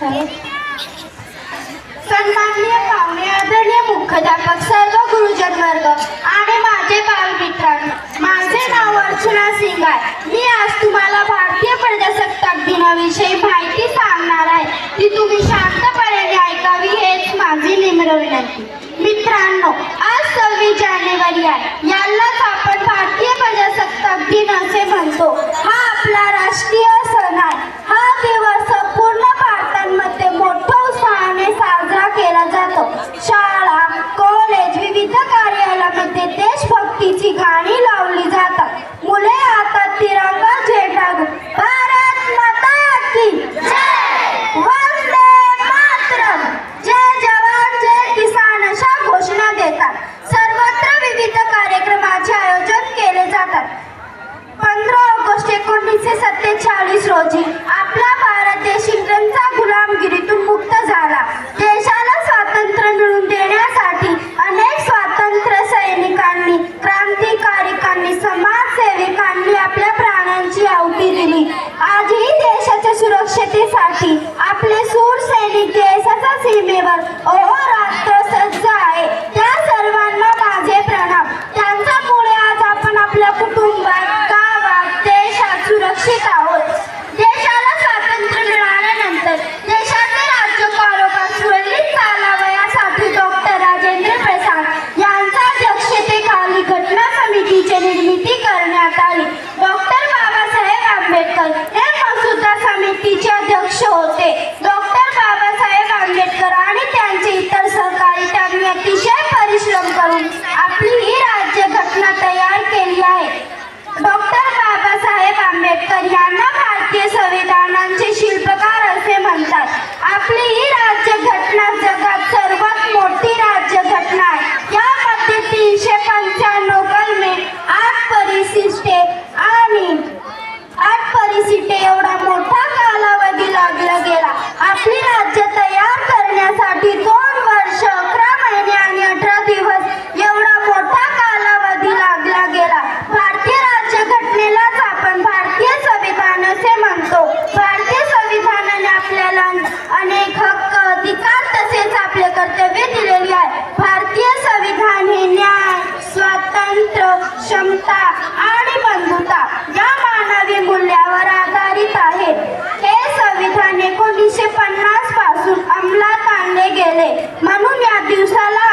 सन्माननीय पाहुणे आदरणीय मुख्याध्यापक सर्व गुरुजन वर्ग आणि माझे बालमित्रांनो माझे नाव अर्चना सिंग आहे. मी आज तुम्हाला भारतीय प्रजासत्ताक दिनाविषयी माहिती सांगणार आहे. ती तुम्ही शांतपणे ऐकावी हेच माझी निम्र विनंती. मित्रांनो आज सव्वीस जानेवारी आहे. यालाच आपण एकोणीसशे सत्तेचाळीस रोजी आपला भारत देश इंग्रजांचा गुलामगिरीतून मुक्त झाला. देशाला स्वातंत्र्य मिळवून देण्यासाठी अनेक स्वातंत्र्य सैनिकांनी क्रांतिकारिकांनी समाजसेविकांनी आपल्या प्राणांची आहुती दिली. आजही देशाच्या सुरक्षतेसाठी आपले सूर सैनिक देशाच्या सीमेवर हे मसुदा समितीचे अध्यक्ष होते. डॉक्टर बाबासाहेब आंबेडकर आणि त्यांचे इतर सहकारी त्यांनी अतिशय परिश्रम करून आपली ही राज्य घटना तयार केली आहे. डॉक्टर बाबासाहेब आंबेडकर यांना भारतीय संविधानांचे शिल्पकार असे म्हणतात. आपली लागला गेला भारतीय राज्य घटनेलाच आपण भारतीय संविधान असे म्हणतो. भारतीय संविधानाने आपल्याला अनेक हक्क अधिकार तसेच आपले कर्तव्य दिलेली आहे. भारतीय संविधान हे न्याय स्वातंत्र्य क्षमता आणि बंधुता या मानवी मूल्यावर आधारित आहे. हे संविधान एकोणीसशे पन्नासपासून अंमलात आणले गेले. म्हणून या दिवसाला